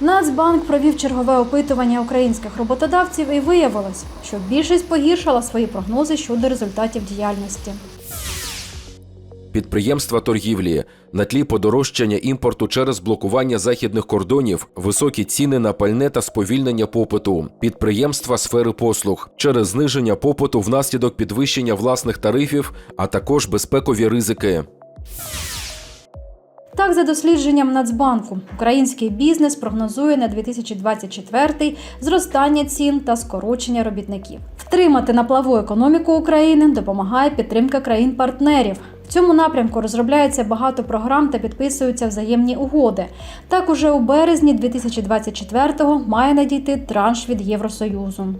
Нацбанк провів чергове опитування українських роботодавців і виявилось, що більшість погіршила свої прогнози щодо результатів діяльності. Підприємства торгівлі на тлі подорожчання імпорту через блокування західних кордонів, високі ціни на пальне та сповільнення попиту, підприємства сфери послуг через зниження попиту внаслідок підвищення власних тарифів, а також безпекові ризики. Так, за дослідженням Нацбанку, український бізнес прогнозує на 2024 зростання цін та скорочення робітників. Втримати на плаву економіку України допомагає підтримка країн-партнерів. В цьому напрямку розробляється багато програм та підписуються взаємні угоди. Так, уже у березні 2024-го має надійти транш від Євросоюзу.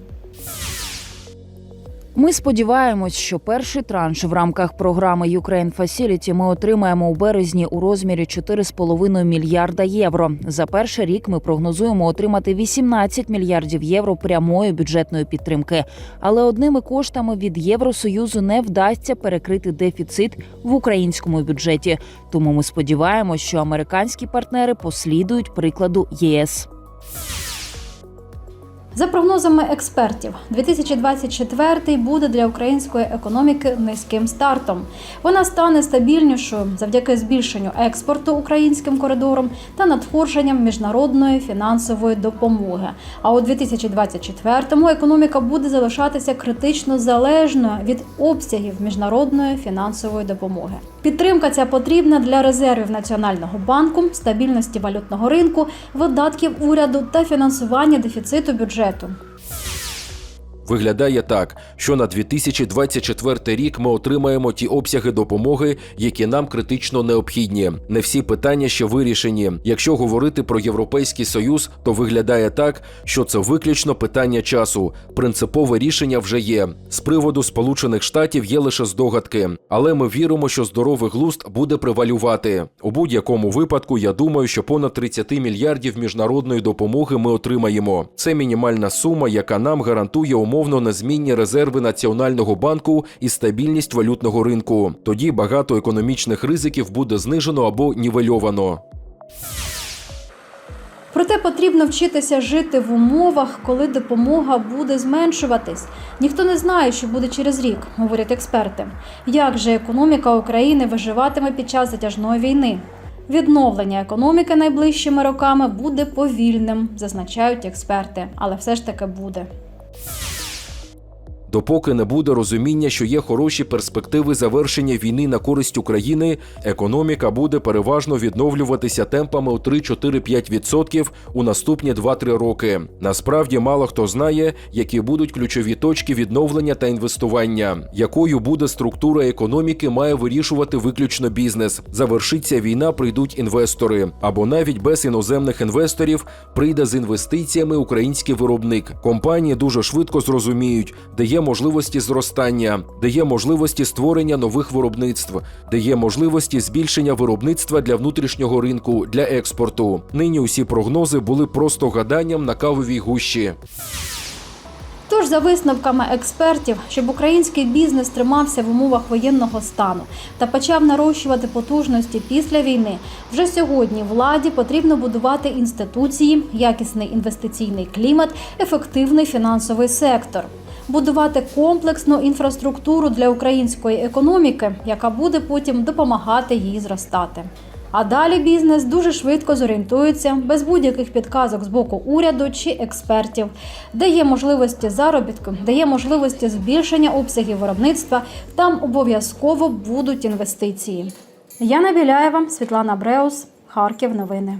Ми сподіваємось, що перший транш в рамках програми Ukraine Facility ми отримаємо у березні у розмірі 4,5 мільярда євро. За перший рік ми прогнозуємо отримати 18 мільярдів євро прямої бюджетної підтримки. Але одними коштами від Євросоюзу не вдасться перекрити дефіцит в українському бюджеті. Тому ми сподіваємось, що американські партнери послідують прикладу ЄС. За прогнозами експертів, 2024 буде для української економіки низьким стартом. Вона стане стабільнішою завдяки збільшенню експорту українським коридором та надходженням міжнародної фінансової допомоги. А у 2024-му економіка буде залишатися критично залежною від обсягів міжнародної фінансової допомоги. Підтримка ця потрібна для резервів Національного банку, стабільності валютного ринку, видатків уряду та фінансування дефіциту бюджету. Виглядає так, що на 2024 рік ми отримаємо ті обсяги допомоги, які нам критично необхідні. Не всі питання ще вирішені. Якщо говорити про європейський союз, то виглядає так, що це виключно питання часу. Принципове рішення вже є. З приводу Сполучених Штатів є лише здогадки, але ми віримо, що здоровий глузд буде превалювати. У будь-якому випадку я думаю, що понад 30 мільярдів міжнародної допомоги ми отримаємо. Це мінімальна сума, яка нам гарантує умовно незмінні резерви Національного банку і стабільність валютного ринку. Тоді багато економічних ризиків буде знижено або нівельовано. Проте потрібно вчитися жити в умовах, коли допомога буде зменшуватись. Ніхто не знає, що буде через рік, говорять експерти. Як же економіка України виживатиме під час затяжної війни? Відновлення економіки найближчими роками буде повільним, зазначають експерти, але все ж таки буде. Допоки не буде розуміння, що є хороші перспективи завершення війни на користь України, економіка буде переважно відновлюватися темпами у 3-4-5% у наступні 2-3 роки. Насправді мало хто знає, які будуть ключові точки відновлення та інвестування, якою буде структура економіки, має вирішувати виключно бізнес. Завершиться війна, прийдуть інвестори, або навіть без іноземних інвесторів прийде з інвестиціями український виробник. Компанії дуже швидко зрозуміють, де є можливості зростання, дає можливості створення нових виробництв, де є можливості збільшення виробництва для внутрішнього ринку, для експорту. Нині усі прогнози були просто гаданням на кавовій гущі. Тож, за висновками експертів, щоб український бізнес тримався в умовах воєнного стану та почав нарощувати потужності після війни, вже сьогодні владі потрібно будувати інституції, якісний інвестиційний клімат, ефективний фінансовий сектор. Будувати комплексну інфраструктуру для української економіки, яка буде потім допомагати їй зростати. А далі бізнес дуже швидко зорієнтується без будь-яких підказок з боку уряду чи експертів, де є можливості заробітку, де є можливості збільшення обсягів виробництва. Там обов'язково будуть інвестиції. Яна Біляєва, Світлана Бреус, Харків. Новини.